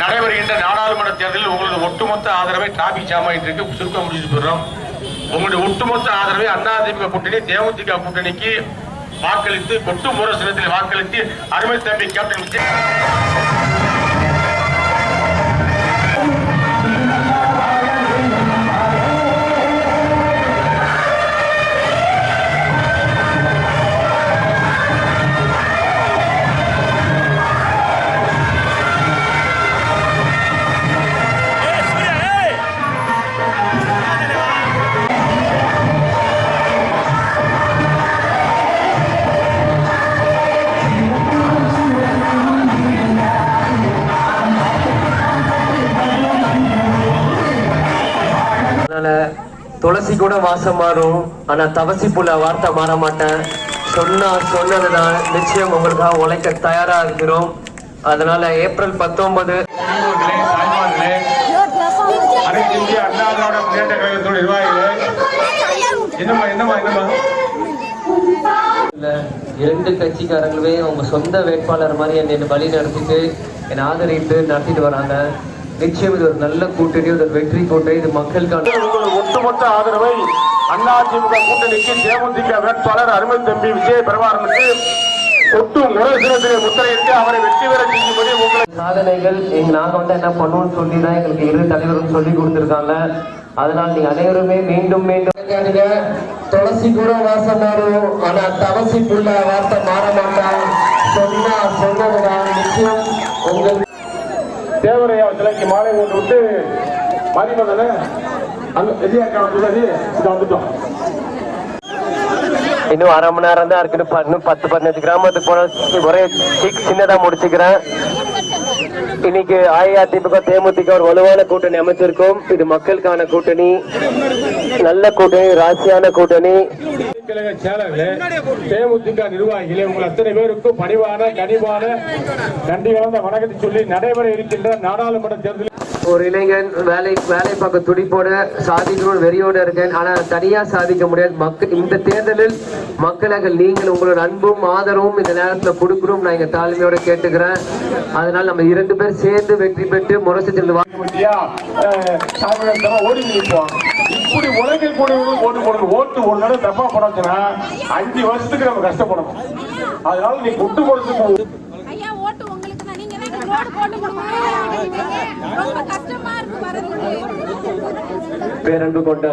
நடைபெறுகின்ற நாடாளுமன்ற தேர்தலில் உங்களது ஒட்டுமொத்த ஆதரவை டிராபிக் ஜாம் ஆயிட்டு சுருக்கம் முடிச்சுட்டு போயிடுறோம் உங்களுடைய ஒட்டுமொத்த ஆதரவை அதிமுக கூட்டணி தேமுதிக கூட்டணிக்கு வாக்களித்து கொட்டு முரசனத்தில் வாக்களித்து அருமை தம்பி கேப்டன் விஜய் துளசி கூட வாசம் மாறும். ஆனா தவசி புல வார்த்தை மாற மாட்டேன். சொன்னா சொன்னதுதான் நிச்சயம் உங்களுக்காக உழைக்க தயாரா இருக்கிறோம். அதனால ஏப்ரல் பத்தொன்பது. இரண்டு கட்சிக்காரங்களுமே அவங்க சொந்த வேட்பாளர் மாதிரி என்னை வழி நடத்திட்டு என்னை ஆதரித்து நடத்திட்டு வராங்க. நிச்சயம் இது ஒரு நல்ல கூட்டணி ஒரு வெற்றி கூட்டணி. இது மக்களுக்கான ஒட்டுமொத்த ஆதரவை அதிமுக கூட்டணிக்கு தேமுதிக வேட்பாளர் அருமை தம்பி விஜய் பெருமாறனுக்கு கொட்டு முரசினத்திலே முத்திரையிட்டு அவரை வெற்றி பெற செய்யும்படி உங்களை சாதனைகள். எங்க நாங்க வந்து என்ன பண்ணுவோம்னு சொல்லி தான் எங்களுக்கு இரு தலைவரும் சொல்லி கொடுத்துருக்காங்க. அதனால் நீங்க அனைவருமே மீண்டும் மீண்டும். துளசி கூட வாசம் மாறும். ஆனா தவசி புள்ள வார்த்தை மாற மாட்டான் சொன்னா சொன்னதுதான் நிச்சயம். உங்கள் தேவரையா சிலைக்கு மாலை போட்டு விட்டு மதிமதன அங்க எதிர்க்கான துளசி இதை வந்துட்டோம். இன்னும் அரை மணி நேரம் தான் இருக்கு இன்னும் பத்து பதினஞ்சு கிராமத்துக்கு போன ஒரே சீக் சின்னதா முடிச்சுக்கிறேன். இன்னைக்கு அஇஅதிமுக தேமுதிக ஒரு வலுவான கூட்டணி அமைச்சிருக்கோம். இது மக்களுக்கான கூட்டணி. நல்ல கூட்டணி ராசியான கூட்டணி. கழக தேமுதிக நிர்வாகிகளே உங்கள் அத்தனை பேருக்கும் பணிவான கனிவான நன்றி கலந்த வணக்கத்தை சொல்லி நடைபெற இருக்கின்ற நாடாளுமன்ற தேர்தலில் ஒரு இளைஞன் வேலை வேலை பார்க்க துடிப்போட சாதிக்கணும்னு வெறியோட இருக்கேன். ஆனா தனியா சாதிக்க முடியாது. மக்கள் இந்த தேர்தலில் மக்களாக நீங்கள் உங்களோட அன்பும் ஆதரவும் இந்த நேரத்துல கொடுக்கணும் நான் எங்கள் தாழ்மையோட கேட்டுக்கிறேன். அதனால நம்ம இரண்டு பேர் சேர்ந்து வெற்றி பெற்று முரசு சென்று வாங்க இப்படி உலகில் கூடியவர்கள் ஓட்டு போடணும். ஓட்டு ஒரு தடவை தப்பா போனச்சுன்னா அஞ்சு வருஷத்துக்கு நம்ம கஷ்டப்படணும். அதனால நீ குட்டு கொடுத்து ஐயா ஓட்டு உங்களுக்கு தான் நீங்க தான் எங்களுக்கு ரோடு போட்டு கொடுக்கணும் ரொம்ப கஷ்டமா இருக்கு வரதுக்கு பேரன்பு கொண்ட